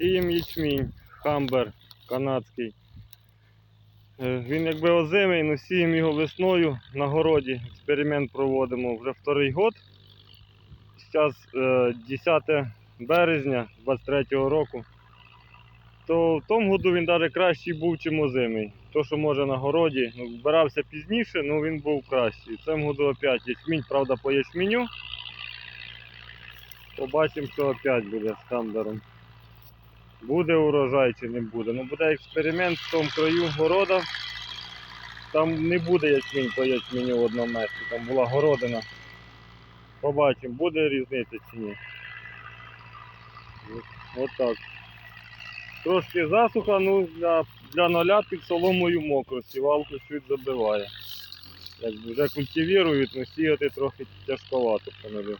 Сієм ячмінь, хамбер канадський. Е, Він якби озимий, але сіємо його весною на городі. Експеримент проводимо вже вторий год. Зараз е, 10 березня 23-го року. То в тому году він навіть кращий був, ніж озимий. То, що може на городі, ну, вбирався пізніше, але він був кращий. В цьому году опять ячмінь, правда, по ячменю. Побачимо, що опять буде з камбером. Буде урожай чи не буде. Ну буде експеримент в тому краю города. Там не буде ячмінь по ячменю в одному місці, там була городина. Побачимо, буде різниця чи ні. От, так. Трошки засуха, ну для, для ноля під соломою мокро, сівалку чуть забиває. Якби вже культивірують, але сіяти трохи тяжковато по.